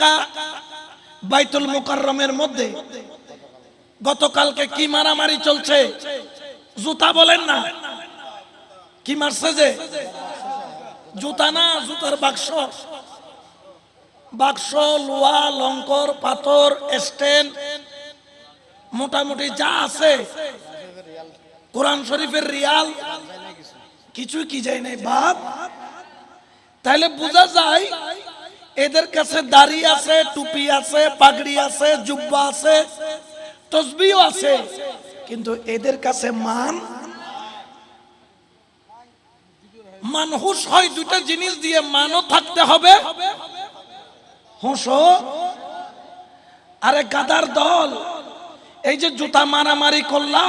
ঢাকা বাইতুল মুকাররমের মধ্যে গতকালকে কি মারামারি চলছে জুতা বলেন না। কি মারছে যে? জুতা না, জুতার বাক্স। বাক্স, লোহা, লঙ্কর, পাথর স্ট্যান্ড মোটামুটি যা আছে। কোরআন শরীফের রিয়াল। কিছুই কি যায় নাই, বাপ। তাহলে বোঝা যায় এদের কাছে দাড়ি আছে, টুপি আছে, পাগড়ি আছে, জুব্বা আছে তসবিও আছে। কিন্তু এদের কাছে মান মানহুস হয় দুটা জিনিস দিয়ে, মানও থাকতে হবে হুঁসো আরে গাদার দল, এই যে জুতা মারামারি করলা,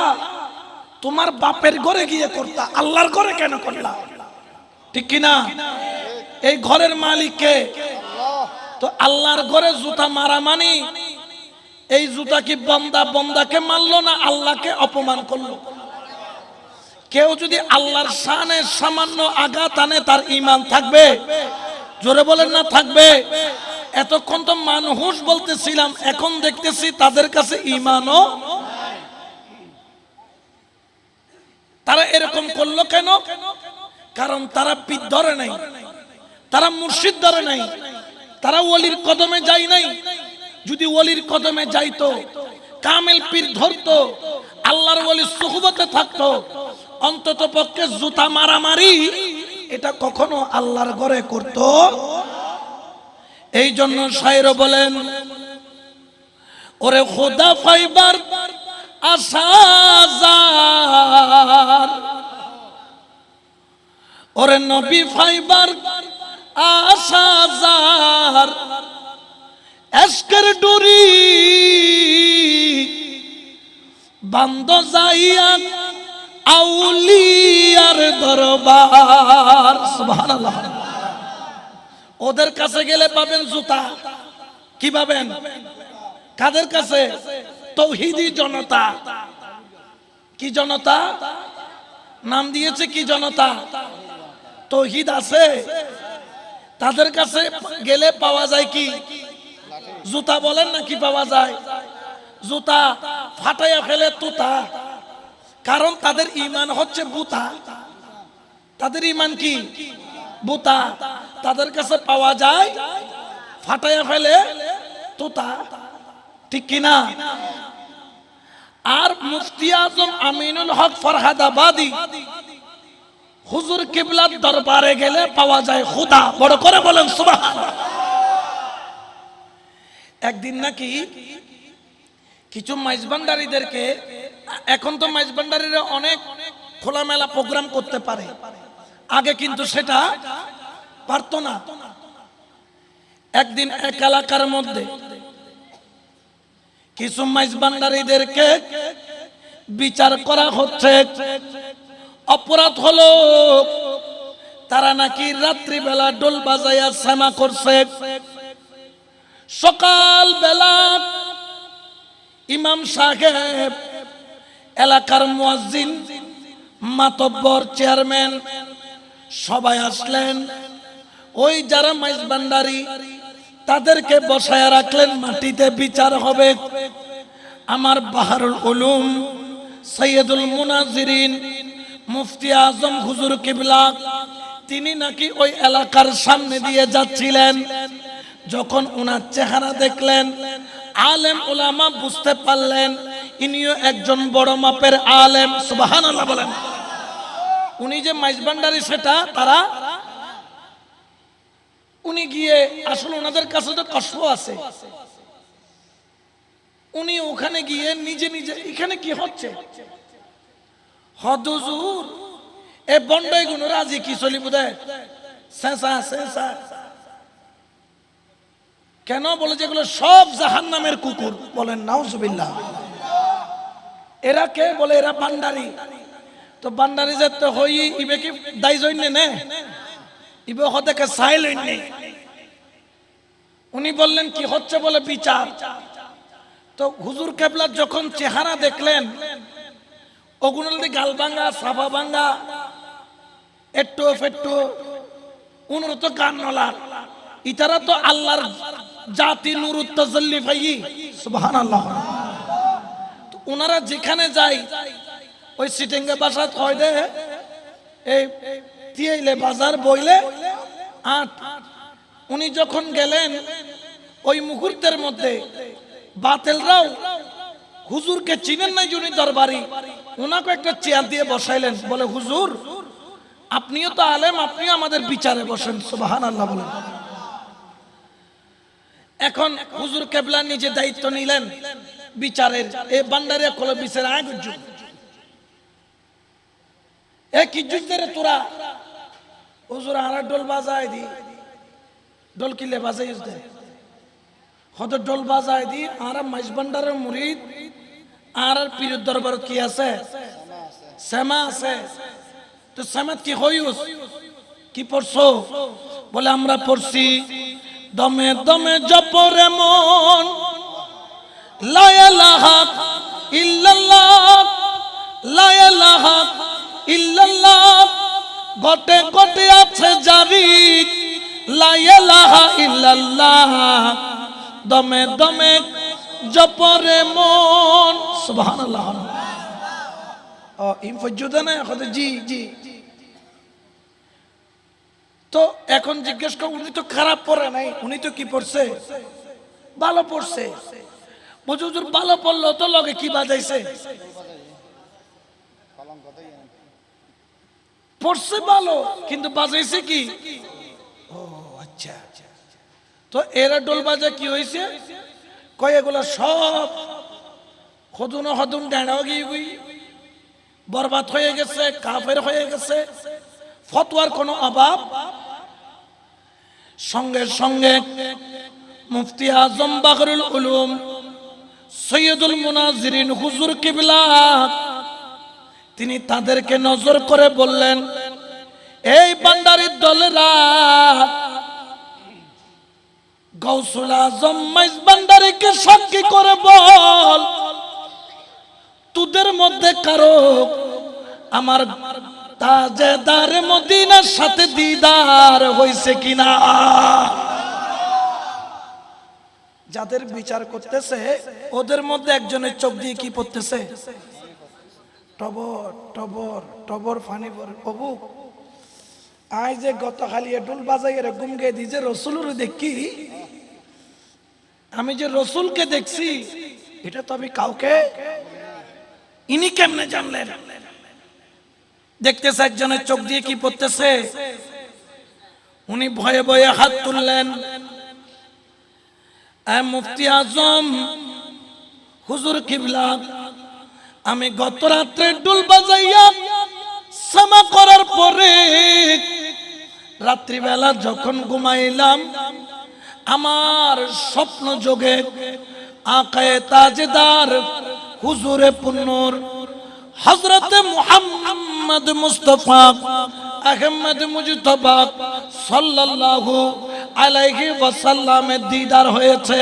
তোমার বাপের ঘরে গিয়ে করতা, আল্লাহর ঘরে কেন করলা? ঠিক কিনা? এই ঘরের মালিককে তো আল্লাহর ঘরে জুতা মারা মানি এই জুতা কি বন্দা, বন্দাকে মারলো না আল্লাহকে অপমান করল? কেউ যদি আল্লাহর শানে সামান্য আঘাত আনে, তার ইমান থাকবে? জোরে বলেন না, থাকবে। এতক্ষণ তো মানুষ বলতেছিলাম, এখন দেখতেছি তাদের কাছে ইমানও তারা এরকম করল কেন? কারণ তারা পিঠ ধরে নাই। তারা মুর্শিদ ধরে নাই। তারা ওলির কদমে যায় নাই। যদি ওলির কদমে যাইতো, কামেল পীর ধরতো, আল্লাহর ওলি সুহবতে থাকতো, অন্তত পক্ষে জুতা মারামারি এটা কখনো আল্লাহর ঘরে করত? এই জন্য সাইর বলেন, ওরে খোদা ফাইবার আসাজার ওরে নবী ফাইবার আসাজার এসকের ডুরি বান্দ যাইয়া আউলিয়ার দরবার। সুবহানাল্লাহ। ওদের কাছে গেলে পাবেন জুতা। কি পাবেন? কাদের কাছে? তৌহিদি জনতা। কি জনতা? নাম দিয়েছে কি জনতা? তৌহিদ আছে? তাদের কাছে গেলে পাওয়া যায় কি? জুতা বলেন না কি পাওয়া যায়? জুতা ফাটাইয়া ফেলে তুতা। কারণ তাদের ইমান হচ্ছে বুতা। তাদের ইমান কি? বুতা। তাদের কাছে পাওয়া যায় ফাটাইয়া ফেলে তুতা। ঠিক কিনা আর মুফতি আজম আমিনুল হক ফরহাদাবাদী হুজুর কিবলার দরবারে গেলে পাওয়া যায় খুদা। বড় করে বলেন একদিন নাকি কিছু মাইজবান্ডারিদেরকে এখন তো মাইজবান্ডারিরা অনেক খোলামেলা প্রোগ্রাম করতে পারে। আগে কিন্তু সেটা পারতো না। একদিন এক এলাকার মধ্যে কিছু মাইজবান্ডারিদেরকে বিচার করা হচ্ছে। অপরাধ হলো। তারা নাকি রাত্রিবেলা ডোল বাজাইয়া শ্যামা করছে। সকাল বেলা ইমাম সাহেব, এলাকার মুয়াজ্জিন, মাতব্বর চেয়ারম্যান, সবাই আসলেন। ওই যারা মাইজবান্ডারি তাদেরকে বসায় রাখলেন, মাটিতে বিচার হবে। আমার বাহারুল উলুম, সৈয়দুল মুনাজিরিন মুফতি আজম হুজুর কিবলা, তিনি নাকি ওই এলাকার সামনে দিয়ে যাচ্ছিলেন। যখন ওনার চেহারা দেখলেন, আলেম ওলামা বুঝতে পারলেন, ইনিও একজন বড় মাপের আলেম সুবাহান আল্লাহ বলেন। উনি যে মাইজবান্ডারি সেটা তারা উনি গিয়ে আসলে ওনাদের কাছে তো কষ্ট আছে। উনি ওখানে গিয়ে নিজে নিজে, এখানে কি হচ্ছে? হদুজুর এ বন্ডই গুণ রাজি কি চলি বোধ সেসা সেসা কেন বলে যেগুলো সব জাহান নামের কুকুর? বলেন, নাউজুবিল্লাহ। এরা কে বলে? এরা বান্ডারি তো বান্ডারি যে তো হই, ইবে কি দায় জন্য নে? ইবে হতে সাইলেন্ট নেই উনি বললেন, কি হচ্ছে বলে বিচার? তো হুজুর কেবলা যখন চেহারা দেখলেন ওগুলোর গাল ভাঙ্গা সাফা ভাঙ্গা একটু ফেট্টু উনার তো গান নলার। ইতারা তো আল্লাহর জাতি নুরুত তাজাল্লি ভাই সুবহানাল্লাহ। তো ওনারা যেখানে যায়, ওই সিটিংয়ে বাসা হয় দে। এই তিয়েলে বাজার বইলে আট। উনি যখন গেলেন, ওই মুহূর্তের মধ্যে বাতেলরাও হুজুরকে চিনেন নাই যিনি দরবারি। ওনাকে একটা চেয়ার দিয়ে বসাইলেন। বলে, হুজুর, আপনিও তো আলেম, আপনিও আমাদের বিচারে বসেন। সুবাহান আল্লাহ বলেন। এখন হুজুর কেবলা নিজে দায়িত্ব নিলেন বিচারের। এ বান্ডারে কলে বিচার আয় বুঝু এ কি যুদ্ধের তোরা, হুজুর আর ডোল বাজায় দি। ডোল কিলে বাজাই দে হয়তো ডোল বাজায় দি আর মাইস বান্ডারের মুরিদ আর আর পীরের দরবার কি আছে? শ্যামা আছে। তো শ্যামাত কি হইউস? কি পড়ছো? বলে, আমরা পড়ছি, দমে দমে জপরে মন লা ইলাহা ইল্লাল্লাহ লা ইলাহা ইল্লাল্লাহ, গটে গটে আছে জারি লা ইলাহা ইল্লাল্লাহ, দমে দমে জপরে মন। সুবহানাল্লাহ। ও ইম ফজ্জুদা না এখন জি জি। তো এখন জিজ্ঞেস কর উনি তো খারাপ পড়ে নাই। উনি তো কি পড়ছে? ভালো পড়ছে। হুজুর ভালো পড়ল তো লগে কি বাজাইছে? পড়ছে ভালো কিন্তু বাজাইছে কি? ও আচ্ছা তো এরা ডোল বাজা কি হয়েছে কয় এগুলা সব? হদুন হদুন ডেড়াও গিয়ে গুই বরবাদ হয়ে গেছে, কাফের হয়ে গেছে। ফতোয়ার কোনো অভাব? সঙ্গে সঙ্গে মুফতি আজম বাকরুল উলুম, সৈয়দুল মুনাজিরিন হুজুর কিবলা তিনি তাদেরকে নজর করে বললেন, এই বান্ডারির দলেরা, গৌসুল আজম মাইজ বান্ডারিকে সাক্ষী করে বল, তোদের মধ্যে কারও আমার তাজেদার মদিনার সাথে দিদার হইছে কিনা? যাদের বিচার করতেছে, ওদের মধ্যে একজনের চোখ দিয়ে কি পড়তেছে? টবর টবর টবর ফানি পরে প্রভু আই যে গত খালি ডুল বাজাই রে গুমগে দি যে রসুলের দেখি। আমি যে রসুলকে দেখছি, এটা তো আমি কাউকে, ইনি কেমনে জানলেন? দেখতেছে একজনের চোখ দিয়ে কি পড়তেছে? উনি ভয়ে ভয়ে হাত তুললেন। মুফতি আজম, হুজুর কিবলা, আমি গত রাত্রে ডুল বাজাইয়া সামা করার পরে রাত্রিবেলা যখন ঘুমাইলাম আমার স্বপ্ন যোগে আকায়ে তাজদার হুজুরে পুন্নর হজরতে মুহাম্মদ মুস্তফা আহমদ মুজতবা সাল্লাল্লাহু আলাইহি ওয়াসাল্লামের দিদার হয়েছে।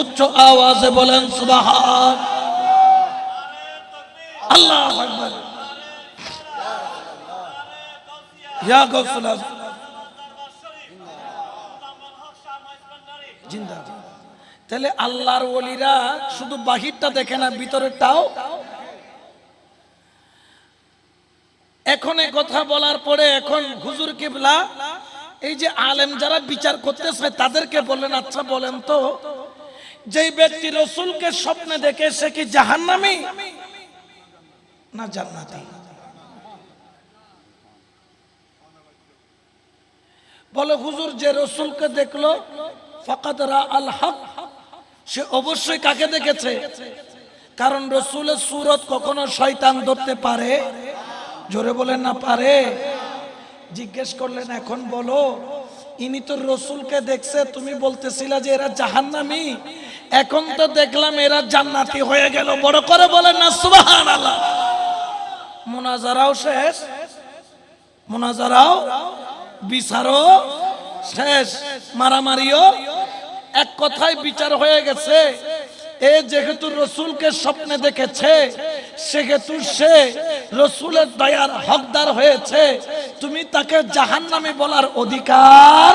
উচ্চ আওয়াজে বলেন সুবহান আল্লাহু আকবার। ইয়া গৌসুল আজম জিন্দাবাদ। তাহলে আল্লাহর ওলিরা শুধু বাহিরটা দেখে না, ভিতরেরটাও? এখন কথা বলার পরে এখন হুজুর কিবলা, এই যে আলেম যারা বিচার করতেছে, তাদেরকে বলেন আচ্ছা বলেন তো, যেই ব্যক্তি রসুলকে স্বপ্নে দেখে, সে কি জাহান্নামী না জান্নাতি? বলে হুজুর, যে রসুলকে দেখল সে অবশ্যই কাকে দেখেছে? কারণ রসুলের সুরত কখনো শয়তান ধরতে পারে। জোরে বলেন না, পারে। জিজ্ঞেস করলেন, এখন বলো, ইনি তো রসুলকে দেখছে, তুমি বলতেছিলা যে এরা জাহান্নামি। এখন তো দেখলাম এরা জান্নাতি হয়ে গেল। বড় করে বলেন না সুবাহান আল্লাহ মোনাজারাও শেষ। মোনাজারাও, বিচারও শেষ। মারামারিও এক কথায় বিচার হয়ে গেছে। এ যেহেতু রসুলকে স্বপ্নে দেখেছে, সেহেতু সে রসুলের দয়ার হকদার হয়েছে। তুমি তাকে জাহান নামে বলার অধিকার